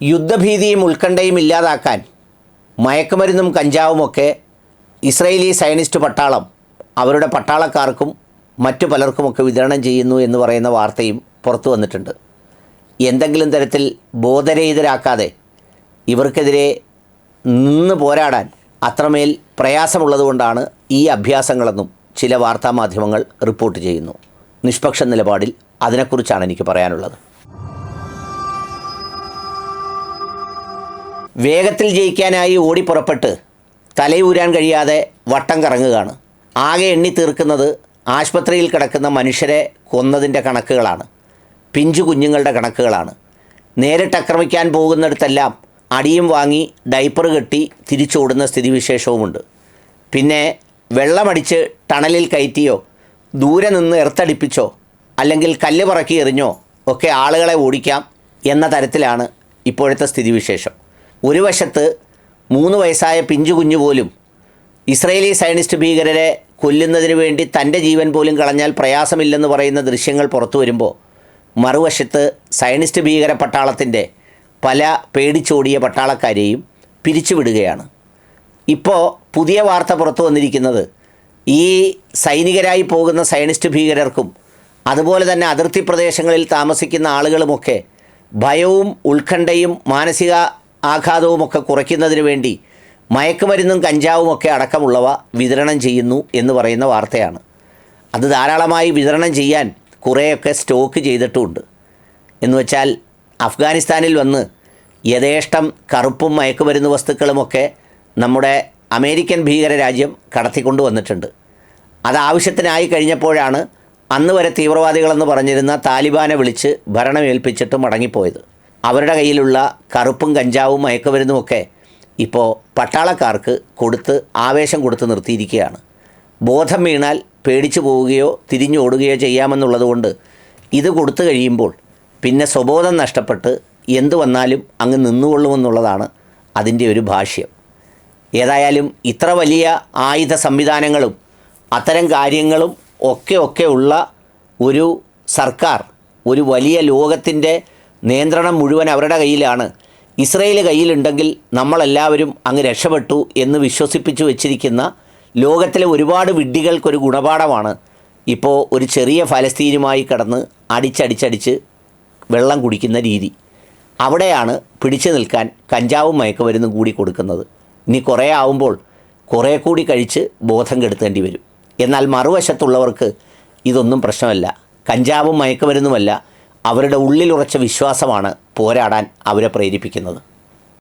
യുദ്ധഭീതിയും ഉത്കണ്ഠയും ഇല്ലാതാക്കാൻ മയക്കുമരുന്നും കഞ്ചാവുമൊക്കെ ഇസ്രയേലി സയനിസ്റ്റ് പട്ടാളം അവരുടെ പട്ടാളക്കാർക്കും മറ്റു പലർക്കുമൊക്കെ വിതരണം ചെയ്യുന്നു എന്ന് പറയുന്ന വാർത്തയും പുറത്തു വന്നിട്ടുണ്ട്. എന്തെങ്കിലും തരത്തിൽ ബോധരഹിതരാക്കാതെ ഇവർക്കെതിരെ നിന്ന് പോരാടാൻ അത്രമേൽ പ്രയാസമുള്ളതുകൊണ്ടാണ് ഈ അഭ്യാസങ്ങളെന്നും ചില വാർത്താമാധ്യമങ്ങൾ റിപ്പോർട്ട് ചെയ്യുന്നു. നിഷ്പക്ഷ നിലപാടിൽ അതിനെക്കുറിച്ചാണ് എനിക്ക് പറയാനുള്ളത്. വേഗത്തിൽ ജയിക്കാനായി ഓടിപ്പുറപ്പെട്ട് തലയൂരാൻ കഴിയാതെ വട്ടം കറങ്ങുകയാണ്. ആകെ എണ്ണി തീർക്കുന്നത് ആശുപത്രിയിൽ കിടക്കുന്ന മനുഷ്യരെ കൊന്നതിന്റെ കണക്കുകളാണ്. പിഞ്ചു കുഞ്ഞുങ്ങളുടെ കണക്കുകളാണ്. നേരിട്ട് ആക്രമിക്കാൻ പോകുന്നിടത്തെല്ലാം അടിയും വാങ്ങി ഡൈപ്പർ കെട്ടി തിരിച്ചോടുന്ന സ്ഥിതിവിശേഷവുമുണ്ട്. പിന്നെ വെള്ളമടിച്ച് ടണലിൽ കയറ്റിയോ ദൂരെ നിന്ന് എർത്തടിപ്പിച്ചോ അല്ലെങ്കിൽ കല്ല് പറക്കി എറിഞ്ഞോ ഒക്കെ ആളുകളെ ഓടിക്കാം എന്ന തരത്തിലാണ് ഇപ്പോഴത്തെ സ്ഥിതിവിശേഷം. ഒരു വശത്ത് മൂന്ന് വയസ്സായ പിഞ്ചു കുഞ്ഞു പോലും ഇസ്രയേലി സയനിസ്റ്റ് ഭീകരരെ കൊല്ലുന്നതിന് വേണ്ടി തന്റെ ജീവൻ പോലും കളഞ്ഞാൽ പ്രയാസമില്ലെന്ന് പറയുന്ന ദൃശ്യങ്ങൾ പുറത്തു വരുമ്പോൾ മറുവശത്ത് സയനിസ്റ്റ് ഭീകര പട്ടാളത്തിന്റെ പല പേടിച്ചോടിയ പട്ടാളക്കാരെയും പിരിച്ചുവിടുകയാണ്. ഇപ്പോൾ പുതിയ വാർത്ത പുറത്തു വന്നിരിക്കുന്നത് ഈ സൈനികരായി പോകുന്ന സയനിസ്റ്റ് ഭീകരർക്കും അതുപോലെ തന്നെ അതിർത്തി പ്രദേശങ്ങളിൽ താമസിക്കുന്ന ആളുകളുമൊക്കെ ഭയവും ഉത്കണ്ഠയും മാനസിക ആഘാതവുമൊക്കെ കുറയ്ക്കുന്നതിന് വേണ്ടി മയക്കുമരുന്നും കഞ്ചാവുമൊക്കെ അടക്കമുള്ളവ വിതരണം ചെയ്യുന്നു എന്ന് പറയുന്ന വാർത്തയാണ്. അത് ധാരാളമായി വിതരണം ചെയ്യാൻ കുറേയൊക്കെ സ്റ്റോക്ക് ചെയ്തിട്ടുമുണ്ട് എന്ന് വെച്ചാൽ അഫ്ഗാനിസ്ഥാനിൽ വന്ന് യഥേഷ്ടം കറുപ്പും മയക്കുമരുന്ന് വസ്തുക്കളുമൊക്കെ നമ്മുടെ അമേരിക്കൻ ഭീകര രാജ്യം കടത്തിക്കൊണ്ട് വന്നിട്ടുണ്ട്. അത് ആവശ്യത്തിനായി കഴിഞ്ഞപ്പോഴാണ് അന്ന് വരെ തീവ്രവാദികളെന്ന് പറഞ്ഞിരുന്ന താലിബാനെ വിളിച്ച് ഭരണമേൽപ്പിച്ചിട്ട് മടങ്ങിപ്പോയത്. അവരുടെ കയ്യിലുള്ള കറുപ്പും കഞ്ചാവും മയക്കുമരുന്നുമൊക്കെ ഇപ്പോൾ പട്ടാളക്കാർക്ക് കൊടുത്ത് ആവേശം കൊടുത്ത് നിർത്തിയിരിക്കുകയാണ്. ബോധം വീണാൽ പേടിച്ചു പോവുകയോ തിരിഞ്ഞോടുകയോ ചെയ്യാമെന്നുള്ളതുകൊണ്ട് ഇത് കൊടുത്തു കഴിയുമ്പോൾ പിന്നെ സ്വബോധം നഷ്ടപ്പെട്ട് എന്തു വന്നാലും അങ്ങ് നിന്നുകൊള്ളുമെന്നുള്ളതാണ് അതിന്റെ ഒരു ഭാഷ്യം. ഏതായാലും ഇത്ര വലിയ ആയുധ സംവിധാനങ്ങളും അത്തരം കാര്യങ്ങളും ഒക്കെ ഒക്കെ ഉള്ള ഒരു സർക്കാർ ഒരു വലിയ ലോകത്തിന്റെ നിയന്ത്രണം മുഴുവൻ അവരുടെ കയ്യിലാണ്. ഇസ്രയേൽ കയ്യിലുണ്ടെങ്കിൽ നമ്മളെല്ലാവരും അങ്ങ് രക്ഷപ്പെട്ടു എന്ന് വിശ്വസിപ്പിച്ചു വെച്ചിരിക്കുന്ന ലോകത്തിലെ ഒരുപാട് വിഡ്ഢികൾക്കൊരു ഗുണപാഠമാണ്. ഇപ്പോൾ ഒരു ചെറിയ ഫലസ്തീനുമായി കിടന്ന് അടിച്ചടിച്ചടിച്ച് വെള്ളം കുടിക്കുന്ന രീതി. അവിടെയാണ് പിടിച്ചു നിൽക്കാൻ കഞ്ചാവും മയക്കുമരുന്നും കൂടി കൊടുക്കുന്നത്. ഇനി കുറേ ആവുമ്പോൾ കുറേ കൂടി കഴിച്ച് ബോധം കെടുത്തേണ്ടി വരും. എന്നാൽ മറുവശത്തുള്ളവർക്ക് ഇതൊന്നും പ്രശ്നമല്ല. കഞ്ചാവും മയക്കുമരുന്നുമല്ല. അവരുടെ ഉള്ളിലുറച്ച വിശ്വാസമാണ് പോരാടാൻ അവരെ പ്രേരിപ്പിക്കുന്നത്.